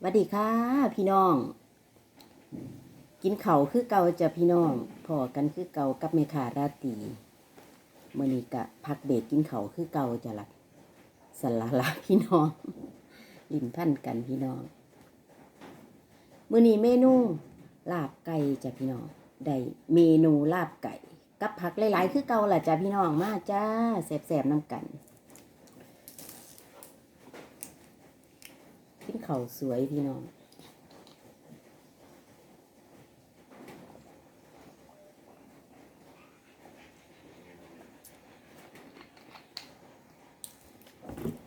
หวัสดีค่ะ พี่น้อง กินเขาคือเก่าจ้ะพี่น้องพอกันคือเก่ากับเมคาราตรีมื่อนี้กะพักเบรกกินเขาคือเก่าจ้ะละสลาละพี่น้องลิ้นพันกันพี่น้องเมื่อนี้เมนูลาบไก่จะพี่น้องได้เมนูลาบไก่ กับผักหลาย ๆ คือเก่าล่ะจ้ะพี่น้องมาจ้าแสบๆน้ำกัน กินข้าสวยพี่น้อง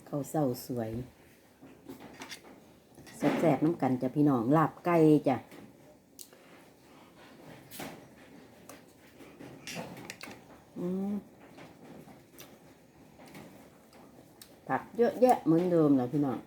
เขาเศร้าสวยแสบๆน้ำกันจ้ะพี่น้องลาบไก่จ้ะผักเยอะแยะเหมือนเดิมแหละพี่น้อง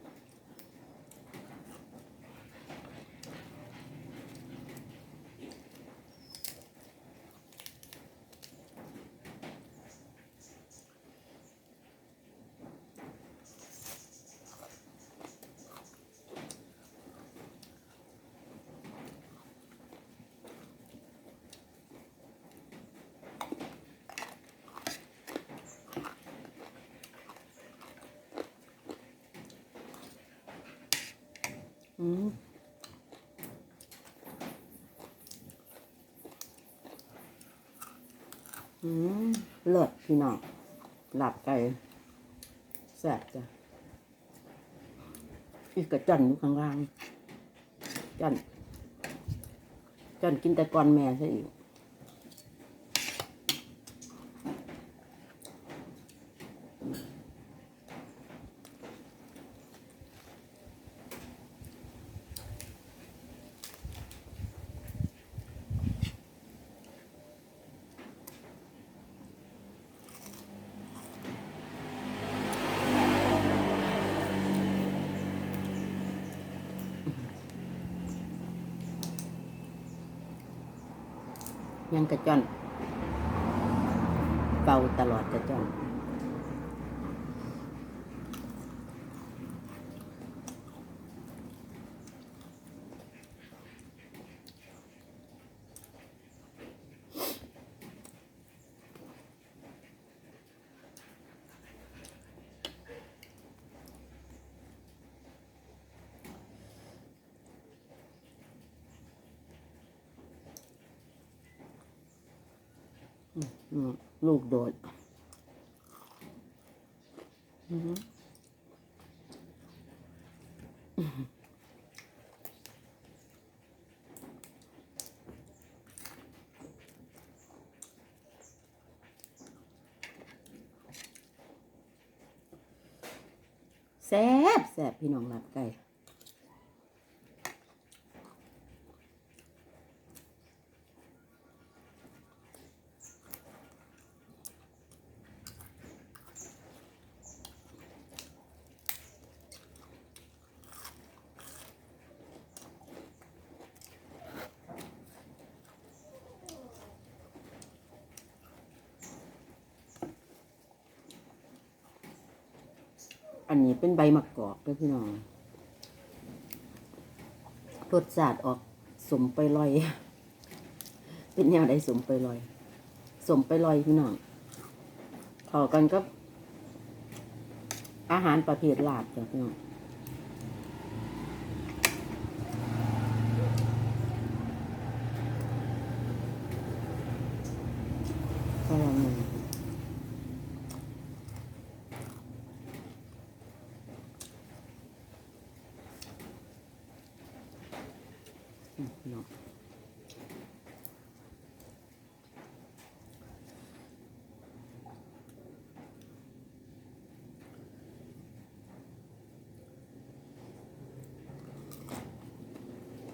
อืมอืมเลิศพี่น้องหลับไก่แซ่บจ้ะอีกกระจันอยู่ข้างล่างจันจันกินแต่ก่อนแม่ซะอีก ยังกระจอนเป่าตลอดกระจอน ลูกโดดแซ่บแซ่บพี่น้องหลับไก่ อันนี้เป็นใบมะกอกเด้วยพี่น้องรสชาติออกสมไปลอย เป็นแนวใดสมไปลอย สมไปลอยพี่น้องเข้ากันกับ อาหารประเภทลาบจ้ะพี่น้องก็ลอง ดูอืมพี่น้อง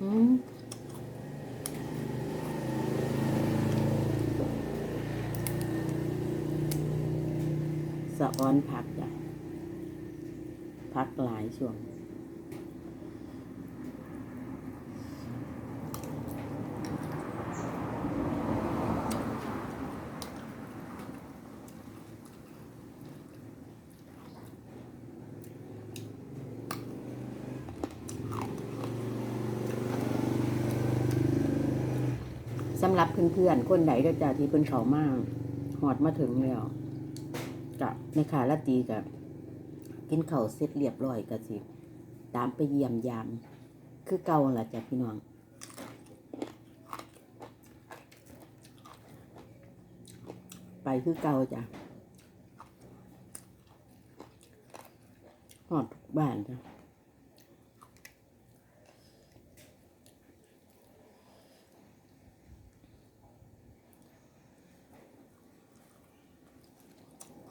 อืมสะออนผักจ้ะผักหลายช่วง สำหรับเพื่อนๆคนใดก็จะที่เพิ่นเขามากหอดมาถึงแล้วกะในขาละตีกับกินเข้าเสร็จเรียบร้อยก็สิ ตามไปเยี่ยมยาม คือเก่าล่ะจ้ะพี่น้องไปคือเก่าจ้ะหอดทุกบ้านจ้ะ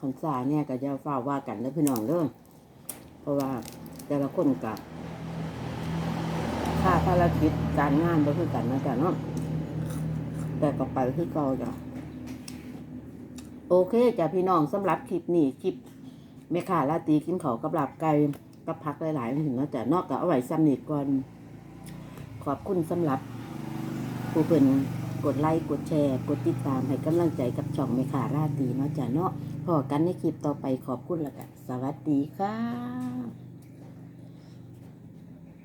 พรรษาเนี่ยก็จะเฝ้าว่ากันแล้วพี่น้องเด้อเพราะว่าแต่ละคนกับค่าภารกิจการงานก็คือกันนะจ๊ะเนาะแต่ก็ไปคือเก่าจ้ะโอเคจ้ะพี่น้องสำหรับคลิปนี้คลิปแม่ค้าลาตีกินเขาวกับหลับไก่กับพักหลายๆถึงเนะจ้ะนอกจากเอาไว้ซ้ำนิดก่อนขอบคุณสำหรับผู้เพิ่นกดไลค์กดแชร์ กดติดตามให้กำลังใจกับช่องแม่ค้าราตีเนาะจ้ะเนาะ พอกันในคลิปต่อไปขอบคุณแล้วกันสวัสดีค่ะ